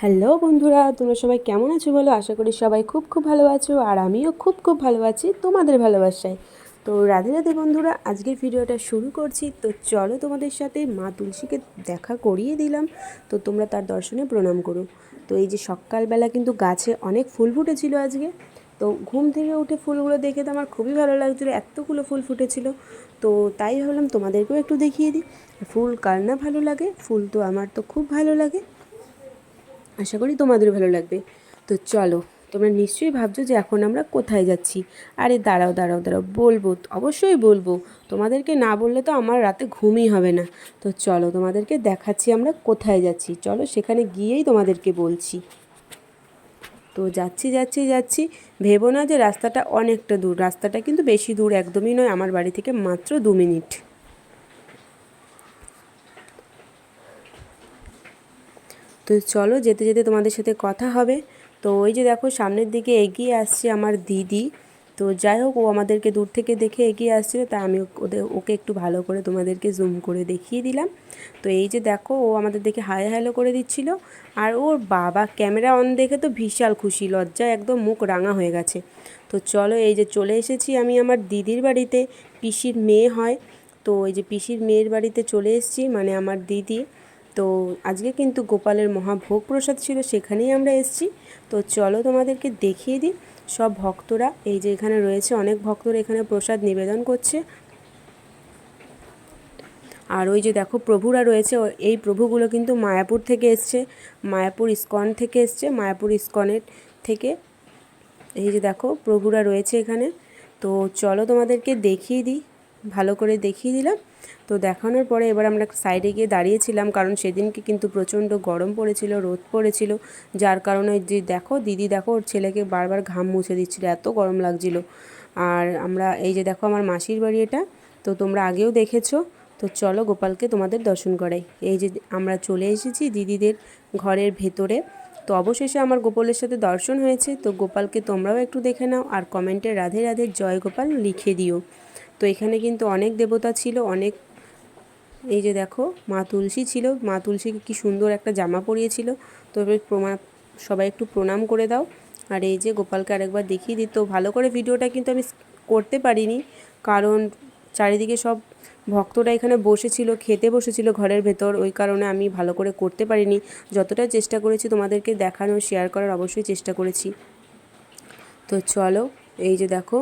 Hello বন্ধুরা, তোমরা সবাই কেমন আছো বলো? আশা করি সবাই খুব খুব ভালো আছো আর আমিও খুব খুব ভালো আছি তোমাদের ভালোবাসায়। তো রাধে রাধে বন্ধুরা, আজকের ভিডিওটা শুরু করছি। তো চলো তোমাদের সাথে মা তুলসীকে দেখা করিয়ে দিলাম। তো তোমরা তার দর্শনে প্রণাম করো। তো এই যে সকালবেলা কিন্তু গাছে অনেক ফুল ফুটেছিল আজকে। তো ঘুম থেকে উঠে ফুলগুলো দেখে তো আমার খুবই ভালো লাগছিল, এতগুলো ফুল ফুটেছিল। তো তাই ভাবলাম তোমাদেরকেও একটু দেখিয়ে দিই। ফুল কার না ভালো লাগে, ফুল তো আমার তো খুব ভালো লাগে। আশা করি তোমাদের ভালো লাগবে। তো চলো, তোমরা নিশ্চয়ই ভাবছ যে এখন আমরা কোথায় যাচ্ছি। আরে দাঁড়াও দাঁড়াও দাঁড়াও, বলব, অবশ্যই বলব। তোমাদেরকে না বললে তো আমার রাতে ঘুমই হবে না। তো চলো, তোমাদেরকে দেখাচ্ছি আমরা কোথায় যাচ্ছি। চলো, সেখানে গিয়েই তোমাদেরকে বলছি। তো যাচ্ছি যাচ্ছি যাচ্ছি। ভেবো না যে রাস্তাটা অনেকটা দূর। রাস্তাটা কিন্তু বেশি দূর একদমই নয়, আমার বাড়ি থেকে মাত্র দু মিনিট। তো চলো যেতে যেতে তোমাদের সাথে কথা হবে। তো ওই যে দেখো সামনের দিকে এগিয়ে আসছে আমার দিদি। তো যাই হোক, ও আমাদেরকে দূর থেকে দেখে এগিয়ে আসছিল তা আমি ওদের ওকে একটু ভালো করে তোমাদেরকে জুম করে দেখিয়ে দিলাম। তো এই যে দেখো, ও আমাদের দেখে হাই হ্যালো করে দিচ্ছিল। আর ওর বাবা ক্যামেরা অন দেখে তো বিশাল খুশি, লজ্জায় একদম মুখ রাঙা হয়ে গেছে। তো চলো এই যে চলে এসেছি আমি আমার দিদির বাড়িতে। পিসির মেয়ে হয়। তো এই যে পিসির মেয়ের বাড়িতে চলে এসেছি মানে আমার দিদি। তো আজকে কিন্তু গোপালের মহাভোগ প্রসাদ ছিল, সেখানেই আমরা এসেছি। তো চলো তোমাদেরকে দেখিয়ে দিই, সব ভক্তরা, এই যে এখানে রয়েছে অনেক ভক্তরা এখানে প্রসাদ নিবেদন করছে। আর ওই যে দেখো প্রভুরা রয়েছে এই প্রভুগুলো কিন্তু মায়াপুর থেকে এসছে, মায়াপুর ইস্কন থেকে এসছে, মায়াপুর ইস্কনের থেকে। এই যে দেখো প্রভুরা রয়েছে এখানে। তো চলো তোমাদেরকে দেখিয়ে দিই, ভালো করে দেখিয়ে দিলাম। তো দেখানোর পরে এবার আমরা সাইডে গিয়ে দাঁড়িয়েছিলাম, কারণ সেদিনকে কিন্তু প্রচণ্ড গরম পড়েছিল, রোদ পড়েছিল, যার কারণে যে দেখো, দিদি দেখো, ওর ছেলেকে বারবার ঘাম মুছে দিচ্ছিল, এত গরম লাগছিল। আর আমরা, এই যে দেখো আমার মাসির বাড়ি এটা, তো তোমরা আগেও দেখেছ, তো চলো গোপালকে তোমাদের দর্শন করাই। এই যে আমরা চলে এসেছি দিদিদের ঘরের ভেতরে, তো অবশেষে আমার গোপালের সাথে দর্শন হয়েছে, তো গোপালকে তোমরাও একটু দেখে নাও, আর কমেন্টে রাধে রাধে জয় গোপাল লিখে দিও। তো এখানে কিন্তু অনেক দেবতা ছিল, অনেক, এই যে দেখো, মা তুলসী ছিল। মা তুলসীকে কি সুন্দর একটা জামা পরিয়েছিল। তো প্রমাণ সবাই একটু প্রণাম করে দাও। আর এই যে গোপালকে আরেকবার দেখিয়ে দিত ভালো করে ভিডিওটা কিন্তু আমি করতে পারিনি। কারণ চারিদিকে সব ভক্তরা এখানে বসেছিল, খেতে বসেছিল ঘরের ভেতর। ওই কারণে আমি ভালো করে করতে পারিনি। যতটা চেষ্টা করেছি তোমাদেরকে দেখানো শেয়ার করার অবশ্যই চেষ্টা করেছি। তো চলো, এই যে দেখো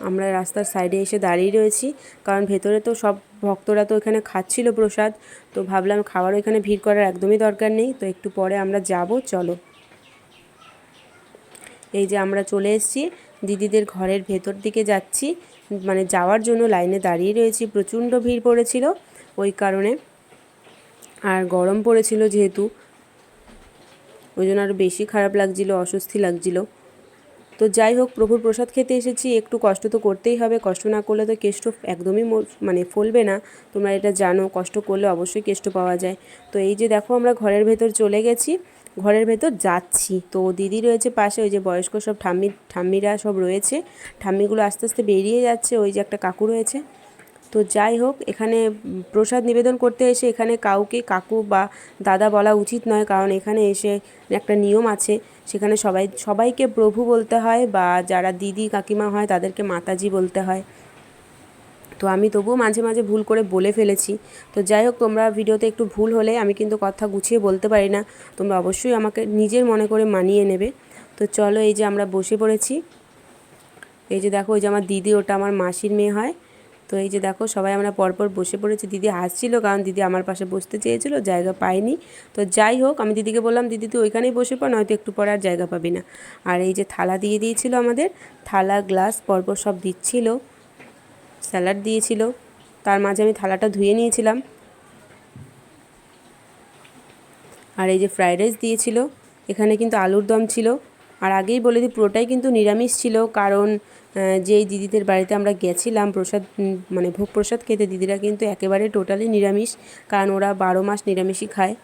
আমরা রাস্তার সাইডে এসে দাঁড়িয়ে রয়েছি। কারণ ভেতরে তো সব ভক্তরা তো এখানে খাচ্ছিল প্রসাদ। তো ভাবলাম খাবারও এখানে ভিড় করার একদমই দরকার নেই। তো একটু পরে আমরা যাব, চলো। এই যে আমরা চলে এসেছি, দিদিদের ঘরের ভেতর দিকে যাচ্ছি। মানে যাওয়ার জন্য লাইনে দাঁড়িয়ে রয়েছি। প্রচণ্ড ভিড় পড়েছিল ওই কারণে। আর গরম পড়েছিল যেহেতু। ওই জন্য আরও বেশি খারাপ লাগছিল, অস্বস্তি লাগছিল। তো যাই হোক, প্রভুর প্রসাদ খেতে এসেছি। একটু কষ্ট তো করতেই হবে। কষ্ট না করলে তো কেষ্ট একদমই মানে ফলবে না। তোমরা এটা জানো, কষ্ট করলে অবশ্যই কেষ্ট পাওয়া যায়। তো এই যে দেখো, আমরা ঘরের ভেতর চলে গেছি। ঘরের ভেতর যাচ্ছি। তো দিদি রয়েছে পাশে, ওই যে বয়স্ক সব ঠাম্মি, ঠাম্মিরা সব রয়েছে। ঠাম্মিগুলো আস্তে আস্তে বেরিয়ে যাচ্ছে। ওই যে একটা কাকু রয়েছে। তো যাই হোক, এখানে প্রসাদ নিবেদন করতে এসে এখানে কাউকে কাকু বা দাদা বলা উচিত নয়, কারণ এখানে এসে একটা নিয়ম আছে। সেখানে সবাই, সবাইকে প্রভু বলতে হয় বা যারা দিদি, কাকিমা হয় তাদেরকে মাতাজি বলতে হয়। তো আমি তবুও মাঝে মাঝে ভুল করে বলে ফেলেছি। তো যাই হোক, তোমরা ভিডিওতে একটু ভুল হলে আমি কিন্তু কথা গুছিয়ে বলতে পারি না। তোমরা অবশ্যই আমাকে নিজের মনে করে মানিয়ে নেবে। তো চলো, এই যে আমরা বসে পড়েছি। এই যে দেখো ওই যে আমার দিদি, ওটা আমার মাসির মেয়ে হয়। তো এই যে দেখো, সবাই আমরা পরপর বসে পড়েছি। দিদি হাসছিল কারণ দিদি আমার পাশে বসতে চেয়েছিল, জায়গা পায়নি তো যাই হোক, আমি দিদিকে বললাম, দিদি, তুই ওইখানেই বসে পড়, নয়তো একটু পরে আর জায়গা পাবি না। আর এই যে থালা দিয়ে দিয়েছিল আমাদের, থালা, গ্লাস, পরপর সব দিচ্ছিল, স্যালাড দিয়েছিল। তার মাঝে আমি থালাটা ধুয়ে নিয়েছিলাম। আর এই যে ফ্রাইড রাইস দিয়েছিল, এখানে কিন্তু আলুর দম ছিল। আর আগেই বলে দিই, পুরোটাই কিন্তু নিরামিষ ছিল, কারণ যেই দিদিদের বাড়িতে আমরা গেছিলাম, প্রসাদ মানে ভোগ প্রসাদ খেতে, দিদিরা কিন্তু একেবারে টোটালি নিরামিষ, কারণ ওরা বারো মাস নিরামিষই খায়।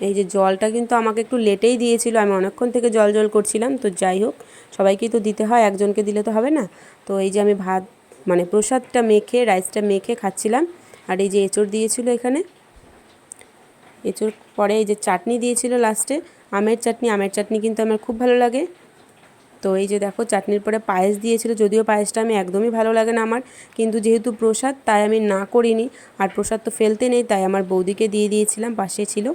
এই যে জলটা কিন্তু আমাকে একটু লেটেই দিয়েছিল, আমি অনেকক্ষণ থেকে জল জল করছিলাম, তো যাই হোক, সবাইকেই তো দিতে হয়, একজনকে দিলে তো হবে না। তো এই যে আমি ভাত মানে প্রসাদটা মেখে রাইসটা মেখে খাচ্ছিলাম, আর এই যে এঁচড় দিয়েছিল এখানে। এঁচোড় পরে এই যে চাটনি দিয়েছিল লাস্টে আমের চাটনি আমের চাটনি কিন্তু আমার খুব ভালো লাগে। তো এই যে দেখো, চাটনির পরে পায়েস দিয়েছিল, যদিও পায়েসটা আমি একদমই ভালো লাগে না আমার, কিন্তু যেহেতু প্রসাদ, তাই আমি না করিনি। আর প্রসাদ তো ফেলতে নেই, তাই আমার বৌদিকে দিয়ে দিয়েছিলাম, পাশে ছিল।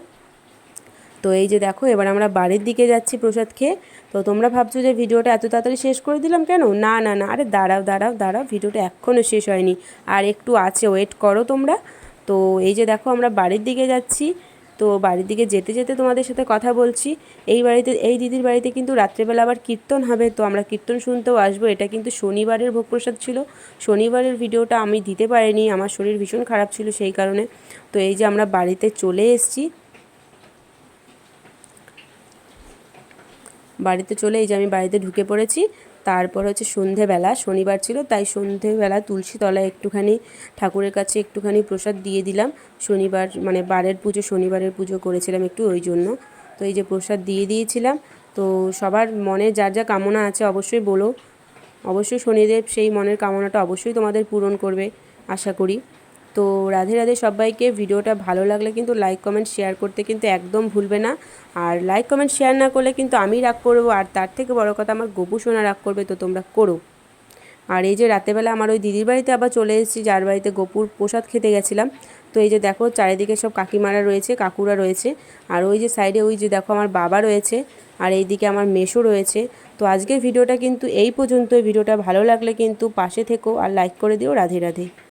তো এই যে দেখো, এবার আমরা বাড়ির দিকে যাচ্ছি প্রসাদ খেয়ে। তো তোমরা ভাবছ যে ভিডিওটা এত তাড়াতাড়ি শেষ করে দিলাম কেন? না না না, আরে দাঁড়াও দাঁড়াও দাঁড়াও, ভিডিওটা এখনও শেষ হয়নি। আর একটু আছে ওয়েট করো তোমরা। তো এই যে দেখো, আমরা বাড়ির দিকে যাচ্ছি। তো বাড়ির দিকে যেতে যেতে তোমাদের সাথে কথা বলছি। এই বাড়িতে, এই দিদির বাড়িতে কিন্তু রাত্রেবেলা আবার কীর্তন হবে, তো আমরা কীর্তন শুনতেও আসব। এটা কিন্তু শনিবারের ভোগ প্রসাদ ছিল। শনিবারের ভিডিওটা আমি দিতে পারিনি, আমার শরীর ভীষণ খারাপ ছিল সেই কারণে। তো এই যে আমরা বাড়িতে চলে এসেছি। বাড়িতে চলে এই যে আমি বাড়িতে ঢুকে পড়েছি। তারপর হচ্ছে সন্ধেবেলা, শনিবার ছিল, তাই সন্ধেবেলা তুলসী তলায় একটুখানি ঠাকুরের কাছে একটুখানি প্রসাদ দিয়ে দিলাম। শনিবার মানে বারের পুজো, শনিবারের পুজো করেছিলাম একটু ওই জন্য। তো এই যে প্রসাদ দিয়ে দিয়েছিলাম। তো সবার মনে যার যা কামনা আছে অবশ্যই বলো। অবশ্যই শনিদেব সেই মনের কামনাটা অবশ্যই তোমাদের পূরণ করবে, আশা করি। তো রাধে রাধে সবাইকে। ভিডিওটা ভালো লাগলে কিন্তু লাইক, কমেন্ট, শেয়ার করতে কিন্তু একদম ভুলবে না। আর লাইক, কমেন্ট, শেয়ার না করলে কিন্তু আমি রাগ করব আর তার থেকে বড় কথা আমার গপু সোনা রাগ করবে, তো তোমরা করো। আর এই যে রাতেবেলা আমার ওই দিদির বাড়িতে আবার চলে এসেছি, যার বাড়িতে গোপুর প্রসাদ খেতে গেছিলাম। তো এই যে দেখো, চারিদিকে সব কাকিমারা রয়েছে, কাকুরা রয়েছে। আর ওই যে সাইডে ওই যে দেখো আমার বাবা রয়েছে, আর এইদিকে আমার মেশো রয়েছে। তো আজকের ভিডিওটা কিন্তু এই পর্যন্ত ভিডিওটা ভালো লাগলে কিন্তু পাশে থেকো আর লাইক করে দিও। রাধে রাধে।